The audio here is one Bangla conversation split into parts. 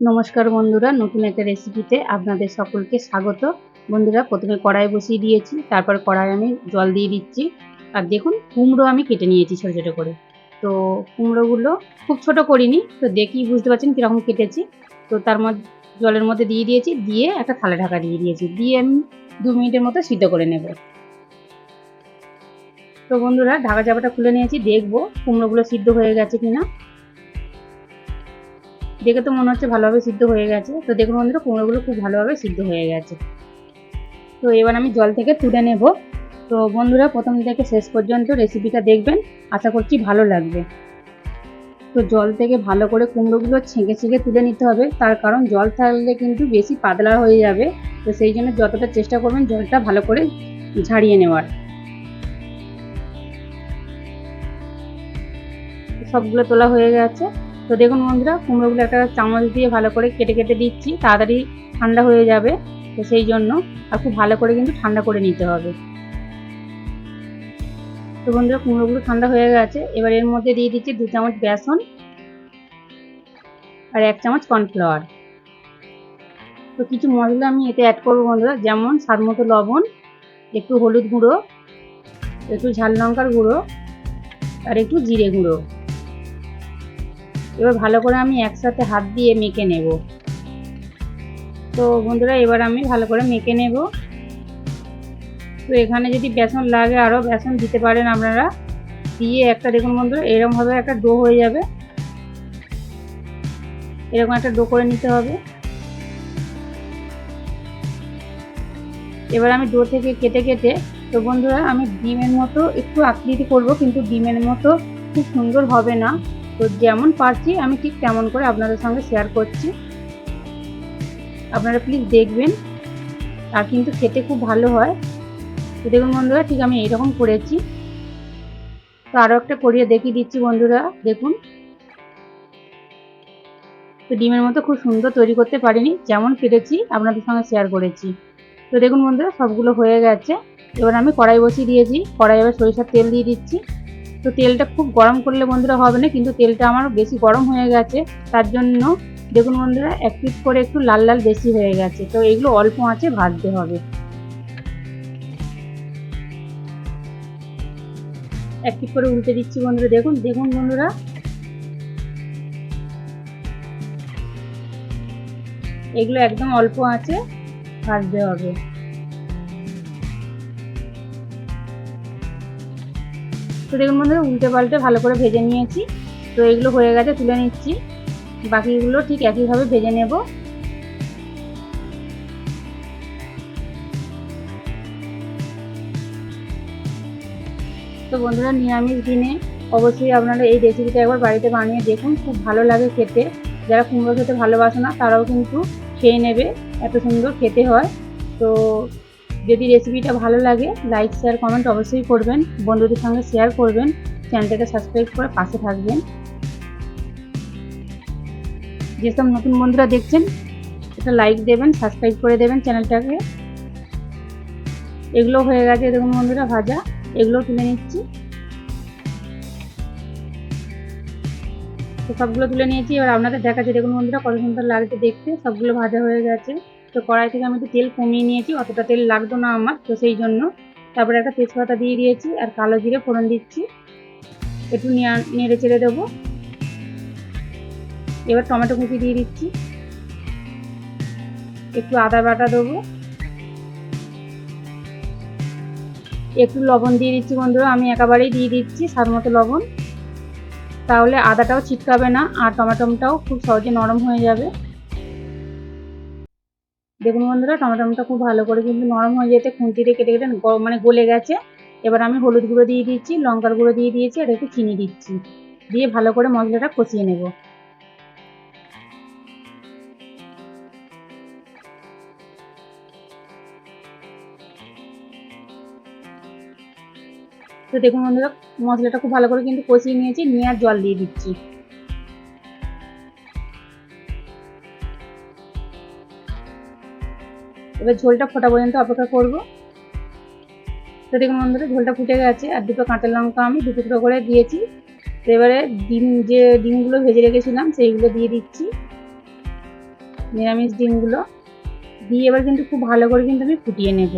নমস্কার বন্ধুরা, নতুন একটা রেসিপিতে আপনাদের সকলকে স্বাগত। বন্ধুরা, প্রথমে কড়াই বসিয়ে দিয়েছি, তারপর কড়াই আমি জল দিয়ে দিচ্ছি। আর দেখুন, কুমড়ো আমি কেটে নিয়েছি ছোটো ছোটো করে। তো কুমড়োগুলো খুব ছোট করিনি, তো দেখি বুঝতে পারছেন কীরকম কেটেছি। তো তার মধ্যে, জলের মধ্যে দিয়ে দিয়েছি, দিয়ে একটা থালা ঢাকা দিয়ে দিয়েছি। দিয়ে আমি দু মিনিটের মতো সিদ্ধ করে নেব। তো বন্ধুরা, ঢাকা চাপাটা খুলে নিয়েছি, দেখব কুমড়োগুলো সিদ্ধ হয়ে গেছে কিনা। দেখে তো মনে হচ্ছে ভালোভাবে সিদ্ধ হয়ে গেছে। তো দেখুন বন্ধুরা, কুমড়োগুলো খুব ভালোভাবে সিদ্ধ হয়ে গেছে। তো এবার আমি জল থেকে তুলে নেব। তো বন্ধুরা, প্রথম থেকে শেষ পর্যন্ত রেসিপিটা দেখবেন। আশা করছি ভালো লাগবে। তো জল থেকে ভালো করে কুমড়োগুলো ছেঁকে ছেঁকে তুলে নিতে হবে। তার কারণ জল থাকলে কিন্তু বেশি পাতলা হয়ে যাবে। তো সেই জন্য যতটা চেষ্টা করবেন জলটা ভালো করে ঝাড়িয়ে নেওয়ার। সবগুলো তোলা হয়ে গেছে। তো দেখুন বন্ধুরা, কুমড়োগুলো একটা চামচ দিয়ে ভালো করে কেটে কেটে দিচ্ছি, তাড়াতাড়ি ঠান্ডা হয়ে যাবে, তো সেই জন্য আর খুব ভালো করে কিন্তু ঠান্ডা করে নিতে হবে। তো বন্ধুরা, কুমড়োগুলো ঠান্ডা হয়ে গেছে, এবার এর মধ্যে দিয়ে দিচ্ছি দু চামচ বেসন আর এক চামচ কর্নফ্লাওয়ার। তো কিছু মশলা আমি এতে অ্যাড করব বন্ধুরা, যেমন স্বাদ মতো লবণ, একটু হলুদ গুঁড়ো, একটু ঝাল লঙ্কার গুঁড়ো আর একটু জিরে গুঁড়ো। এবার ভালো করে আমি একসাথে হাত দিয়ে মেখে নেব। তো বন্ধুরা, এবার আমি ভালো করে মেখে নেব। তো এখানে যদি বেসন লাগে, আরও বেসন দিতে পারেন আপনারা। দিয়ে একটা, দেখুন বন্ধুরা, এরকমভাবে একটা ডো হয়ে যাবে। এরকম একটা ডো করে নিতে হবে। এবার আমি ডো থেকে কেটে কেটে, তো বন্ধুরা, আমি ডিমের মতো একটু আকৃতি করব, কিন্তু ডিমের মতো খুব সুন্দর হবে না। তো যেমন পারছি, আমি ঠিক তেমন করে আপনাদের সঙ্গে শেয়ার করছি। আপনারা প্লিজ দেখবেন আর কিন্তু খেতে খুব ভালো হয়। তো দেখুন বন্ধুরা, ঠিক আমি এইরকম করেছি। তো আরও একটা করিয়ে দেখিয়ে দিচ্ছি বন্ধুরা, দেখুন। তো ডিমের মতো খুব সুন্দর তৈরি করতে পারিনি, যেমন কেটেছি, আপনাদের সঙ্গে শেয়ার করেছি। তো দেখুন বন্ধুরা, সবগুলো হয়ে গেছে। এবার আমি কড়াই বসিয়ে দিয়েছি কড়াই এবার সরিষার তেল দিয়ে দিচ্ছি। তো তেলটা খুব গরম করলে বন্ধুরা হবে না, কিন্তু তেলটা আমার বেশি গরম হয়ে গেছে। তার জন্য দেখুন বন্ধুরা, এক পিস করে একটু লাল লাল বেশি হয়ে গেছে। তো এগুলো অল্প আঁচে ভাজতে হবে। এক পিস করে উল্টে দিচ্ছি বন্ধুরা, দেখুন দেখুন বন্ধুরা। এগুলো একদম অল্প আঁচে ভাজতে হবে। তো দেখুন বন্ধুরা, উল্টে পাল্টে ভালো করে ভেজে নিয়েছি। তো এগুলো হয়ে গেছে, তুলে নিচ্ছি। বাকিগুলো ঠিক একইভাবে ভেজে নেব। তো বন্ধুরা, নিরামিষ দিনে অবশ্যই আপনারা এই রেসিপিটা একবার বাড়িতে বানিয়ে দেখুন। খুব ভালো লাগে খেতে। যারা কুমড়ো খেতে ভালোবাসে না, তারাও কিন্তু খেয়ে নেবে। এত সুন্দর খেতে হয়। তো যদি রেসিপিটা ভালো লাগে লাইক শেয়ার কমেন্ট অবশ্যই করবেন। বন্ধুদের সঙ্গে শেয়ার করবেন। চ্যানেলটাকে সাবস্ক্রাইব করে পাশে থাকবেন। যেসব নতুন বন্ধুরা দেখছেন, একটা লাইক দেবেন সাবস্ক্রাইব করে দেবেন চ্যানেলটাকে এগুলো হয়ে গেছে দেখুন বন্ধুরা ভাজা। এগুলো তুলে নিচ্ছি। তো সবগুলো তুলে নিয়েছি। এবার আপনাদের দেখাচ্ছি, দেখুন বন্ধুরা কত সুন্দর লাগছে দেখতে। সবগুলো ভাজা হয়ে গেছে। তো কড়াই থেকে আমি একটু তেল কমিয়ে নিয়েছি, অতটা তেল লাগতো না আমার, তো সেই জন্য। তারপরে একটা তেজপাতা দিয়ে দিয়েছি, আর কালো জিরে ফোড়ন দিচ্ছি। একটু নেড়ে চেড়ে দেবো। এবার টমেটো কুচি দিয়ে দিচ্ছি। একটু আদা বাটা দেবো। একটু লবণ দিয়ে দিচ্ছি বন্ধুরা, আমি একেবারেই দিয়ে দিচ্ছি স্বাদ মতো লবণ। তাহলে আদাটাও ছিটকাবে না, আর টমেটোটাও খুব সহজে নরম হয়ে যাবে। দেখুন বন্ধুরা, টমেটোটা খুব ভালো করে কিন্তু নরম হয়ে যেতে খুন্তিতে কেটে কেটে মানে গলে গেছে। এবার আমি হলুদ গুঁড়ো দিয়ে দিচ্ছি, লঙ্কার গুঁড়ো দিয়ে দিয়েছি, আর একটু চিনি দিচ্ছি। দিয়ে ভালো করে মশলাটা কষিয়ে নেব। তো দেখুন বন্ধুরা, মশলাটা খুব ভালো করে কিন্তু কষিয়ে নিয়েছি, নিয়ে আর জল দিয়ে দিচ্ছি। এবার ঝোলটা ফোটা পর্যন্ত অপেক্ষা করব। তো দেখুন বন্ধুরা ঝোলটা ফুটে গেছে আর দুটো কাঁচা লঙ্কা আমি দুটো টুকরো করে দিয়েছি, তো এবারে ডিম যে ডিমগুলো ভেজে রেখেছিলাম সেইগুলো দিয়ে দিচ্ছি। নিরামিষ ডিমগুলো দিয়ে এবার কিন্তু খুব ভালো করে কিন্তু আমি ফুটিয়ে নেব।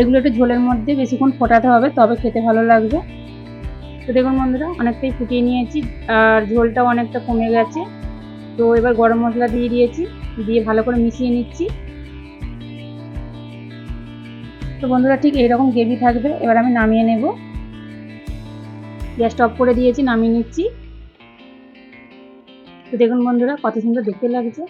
এগুলো একটু ঝোলের মধ্যে বেশিক্ষণ ফোটাতে হবে, তবে খেতে ভালো লাগবে। তো দেখুন বন্ধুরা, অনেকটাই ফুটিয়ে নিয়েছি আর ঝোলটাও অনেকটা কমে গেছে। তো এবার গরম মশলা দিয়ে দিয়েছি। দিয়ে ভালো করে মিশিয়ে নিচ্ছি। তো বন্ধুরা, ঠিক এইরকম গ্রেভি থাকবে। এবার আমি নামিয়ে নেব। গ্যাসটা অফ করে দিয়েছি, নামিয়ে নিচ্ছি। তো দেখুন বন্ধুরা, কত সুন্দর দেখতে লাগছে।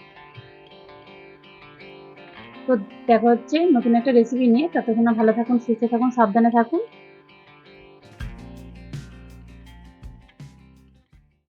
তো দেখা হচ্ছে নতুন একটা রেসিপি নিয়ে। ততক্ষণ ভালো থাকুন, সুস্থ থাকুন, সাবধানে থাকুন।